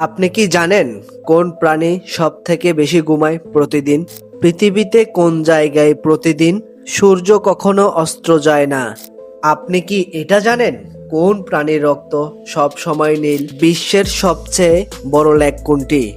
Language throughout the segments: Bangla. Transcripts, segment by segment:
আপনি কি জানেন কোন প্রাণী সব থেকে বেশি ঘুমায় প্রতিদিন? পৃথিবীতে কোন জায়গায় প্রতিদিন সূর্য কখনো অস্ত্র যায় না? আপনি কি এটা জানেন? কোন প্রাণীর রক্ত সব সময় নীল? বিশ্বের সবচেয়ে বড় লেক কোনটি?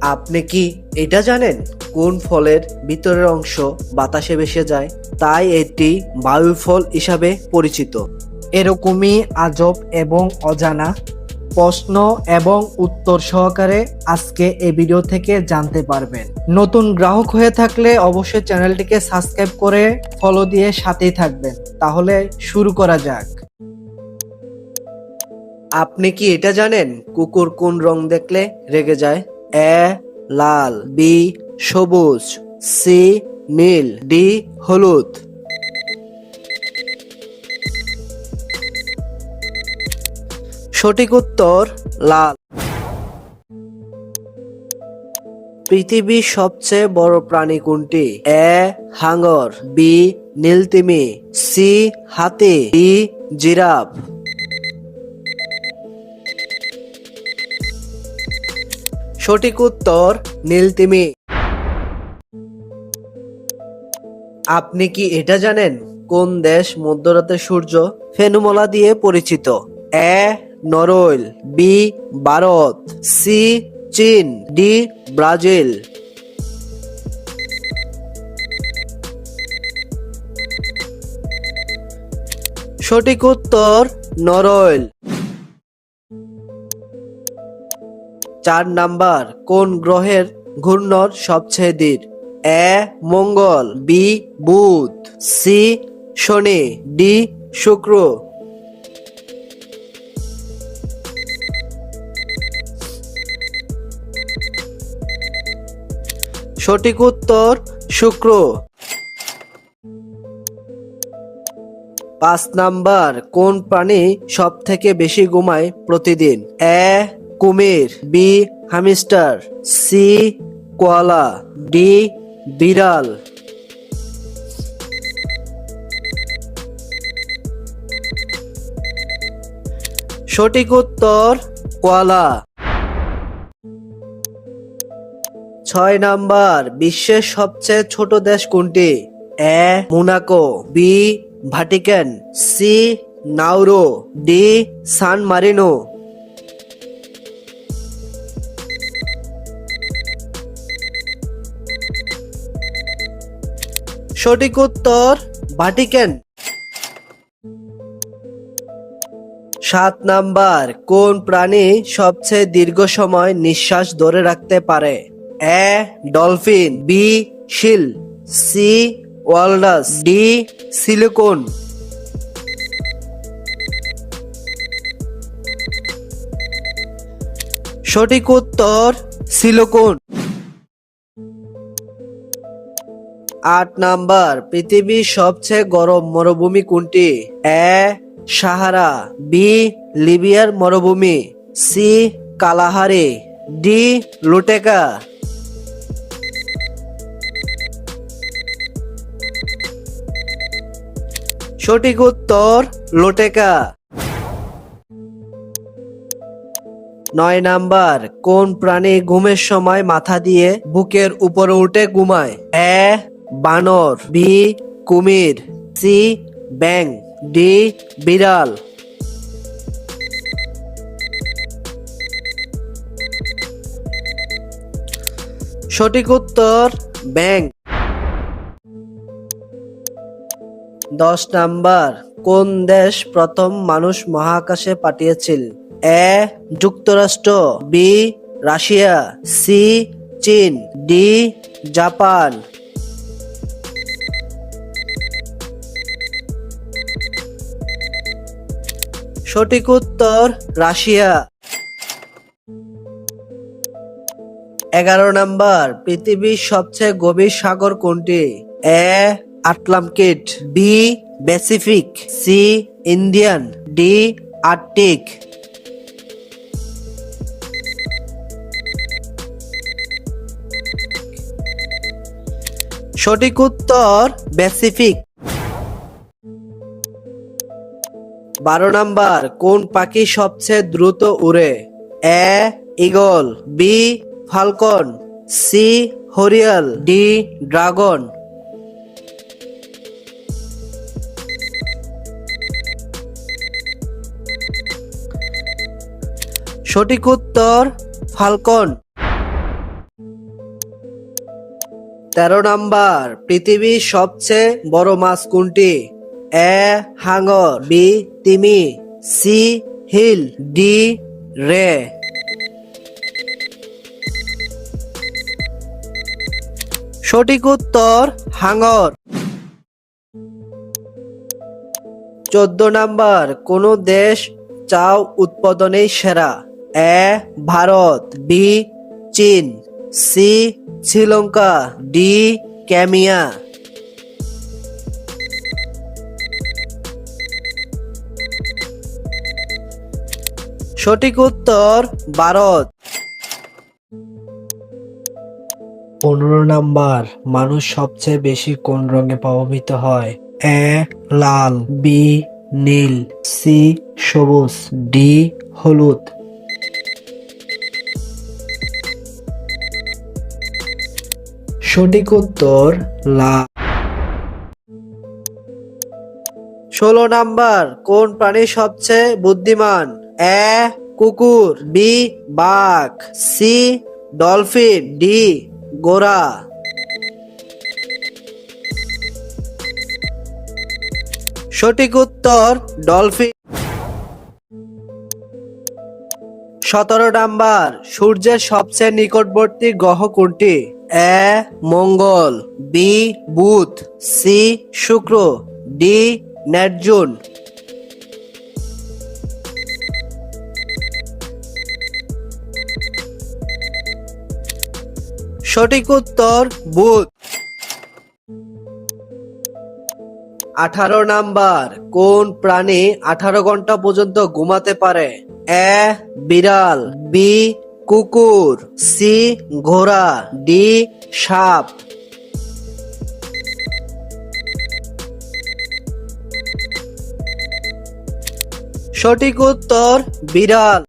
আপনি কি এটা জানেন? কোন ফলের ভিতরের অংশ বাতাসে ভেসে যায়? তাই এটি বায়ু ফল হিসাবে পরিচিত। এরকমই আজব এবং অজানা প্রশ্ন এবং উত্তর সহকারে আজকে এই ভিডিও থেকে জানতে পারবেন। নতুন গ্রাহক হয়ে থাকলে অবশ্যই চ্যানেলটিকে সাবস্ক্রাইব করে ফলো দিয়ে সাথেই থাকবেন। তাহলে শুরু করা যাক। আপনি কি এটা জানেন? কুকুর কোন রং দেখলে রেগে যায়? এ, লাল, বি, সবুজ, সি, নীল, ডি, হলুদ। সঠিক উত্তর, লাল। পৃথিবীর সবচেয়ে বড় প্রাণী কোনটি? এ, হাঙ্গর, বি, নীলতিমি, সি, হাতি, ডি, জিরাফ। সঠিক উত্তর, নীলতিমি। আপনি কি এটা জানেন? কোন দেশ মধ্যরাতে সূর্য ফেনুমলা দিয়ে পরিচিত? A Norway B Bharat C চীন ডি ব্রাজিল। সঠিক উত্তর, নরওয়েল। চার নাম্বার, কোন গ্রহের ঘূর্ণর সবচেয়ে দীর এ, মঙ্গল, বি, বুধ, সি, শনি, ডি, শুক্র। সঠিক উত্তর শুক্র। পাঁচ নাম্বার, কোন প্রাণী সব থেকে বেশি ঘুমায় প্রতিদিন? এ, কুমির, B, hamster, C, koala, D, বিড়াল। সঠিক উত্তর, কোয়ালা। ছয় নাম্বার, বিশ্বের সবচেয়ে ছোট দেশ কোনটি? A, Monaco, B, Vatican, C Nauru D, San Marino উত্তর, ভাটিকান। সাত নাম্বার, কোন প্রাণী সবচেয়ে দীর্ঘ সময় নিঃশ্বাস ধরে রাখতে পারে? A dolphin B seal C walrus D silicon সঠিক উত্তর সিলিকন আট নাম্বার, পৃথিবীর সবচেয়ে গরম মরুভূমি কোনটি? A Sahara. বি লিবিয়ার মরুভূমি. C Kalahari. ডি লুটেকা। সঠিক উত্তর লোটেকা। নয় নাম্বার, কোন প্রাণী ঘুমের সময় মাথা দিয়ে বুকের উপরে উঠে ঘুমায়? এ, বানর, বি, কুমির, সি ব্যাং ডি, বিড়াল। সঠিক উত্তর ব্যাং দশ নাম্বার, কোন দেশ প্রথম মানুষ মহাকাশে পাঠিয়েছিল? এ, যুক্তরাষ্ট্র, বি, রাশিয়া, সি, চীন, ডি, জাপান। সঠিক উত্তর, রাশিয়া। এগারো নাম্বার, পৃথিবীর সবচেয়ে গভীর সাগর কোনটি? A Atlantic B Pacific C Indian D Arctic সঠিক উত্তর প্যাসিফিক বারো নাম্বার, কোন পাখি সবচেয়ে দ্রুত উড়ে? A eagle B falcon C হরিয়াল D dragon সঠিক উত্তর, ফালকন। তেরো নাম্বার, পৃথিবীর সবচেয়ে বড় মাছ কোনটি? এ হাঙর বি, তিমি, সি, হিল, ডি, রে। সঠিক উত্তর হাঙর চোদ্দ নাম্বার, কোন দেশ চাও উৎপাদনে সেরা? এ ভারত, বি চীন, সি শ্রীলঙ্কা, ডি ক্যামিয়া। সঠিক উত্তর, ভারত। পনেরো নাম্বার, মানুষ সবচেয়ে বেশি কোন রঙে প্রভাবিত হয়? এ লাল, বি নীল, সি সবুজ, ডি হলুদ। সঠিক উত্তর লাল ষোলো নাম্বার, কোন প্রাণী সবচেয়ে বুদ্ধিমান? এ, কুকুর, বি, বাঘ, সি, ডলফিন, ডি গোরা সঠিক উত্তর, ডলফিন। সতেরো নাম্বার, সূর্যের সবচেয়ে নিকটবর্তী গ্রহ কোনটি? এ মঙ্গল, বি বুধ, সি শুক্র, ডি নেপচুন। সঠিক উত্তর বুধ। আঠারো নাম্বার, কোন প্রাণী আঠারো ঘণ্টা পর্যন্ত ঘুমাতে পারে? এ বিড়াল, বি কুকুর, সি, ঘোড়া, ডি, সাপ। সঠিক উত্তর, বিড়াল।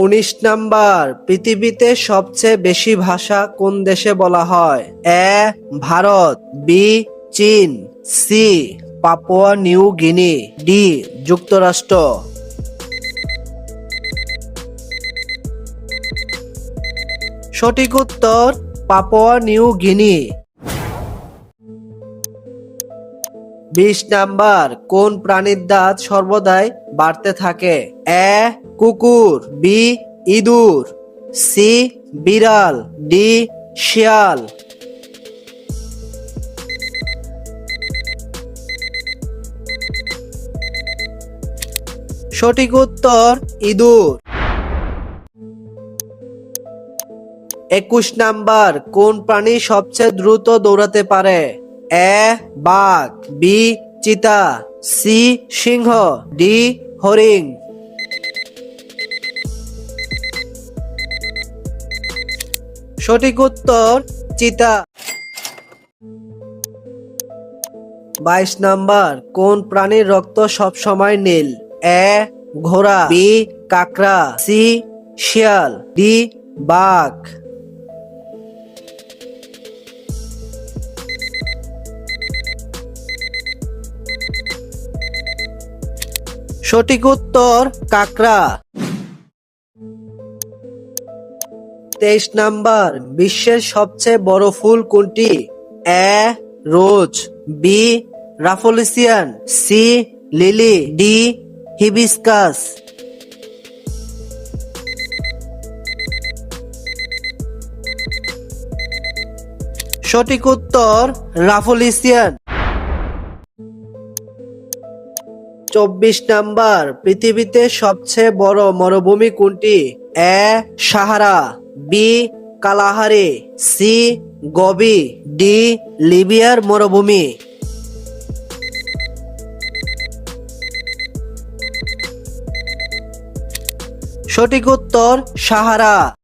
উনিশ নাম্বার, পৃথিবীতে সবচেয়ে বেশি ভাষা কোন দেশে বলা হয়? এ, ভারত, বি, চীন, C, Papua New Guinea, D, যুক্তরাষ্ট্র। সঠিক উত্তর পাপুয়া নিউ গিনি। বিশ নাম্বার, কোন প্রাণীর দাঁত সর্বদাই বাড়তে থাকে? এ, কুকুর, বি, ইঁদুর, সি, বিড়াল, ডি, শিয়াল। সঠিক উত্তর, ইঁদুর। একুশ নাম্বার, কোন প্রাণী সবচেয়ে দ্রুত দৌড়াতে পারে? এ, বাঘ, বি, চিতা, সি, সিংহ, ডি, হরিণ। সঠিক উত্তর, চিতা। বাইশ নাম্বার, কোন প্রাণীর রক্ত সব সময় নীল? এ, ঘোড়া, বি, কাকড়া, সি, শিয়াল, ডি, বাঘ। সঠিক উত্তর কাকড়া। তেইশ নাম্বার, বিশ্বের সবচেয়ে বড় ফুল কোনটি? A, rose, B, rafflesia, C, lily, D, hibiscus. সঠিক উত্তর, রাফলিসিয়ান। চব্বিশ নাম্বার, পৃথিবীতে সবচেয়ে বড় মরুভূমি কোনটি? A, Sahara, B, Kalahari, C, Gobi, D, লিবিয়ার মরুভূমি। সঠিক উত্তর, সাহারা।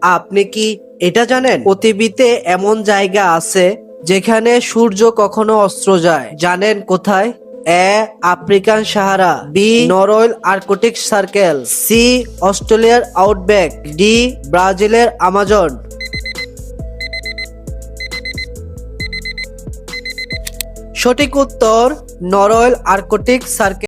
আপনি কি এটা জানেন? পৃথিবীতে এমন জায়গা আছে যেখানে সূর্য কখনো অস্ত্র যায়। জানেন কোথায়? A, African Sahara, B, নরওয়েল Arctic circle, C, অস্ট্রেলিয়ার আউটব্যাক, ডি, ব্রাজিলের আমাজন। সঠিক উত্তর, নরওয়েল আর্কটিক সার্কেল।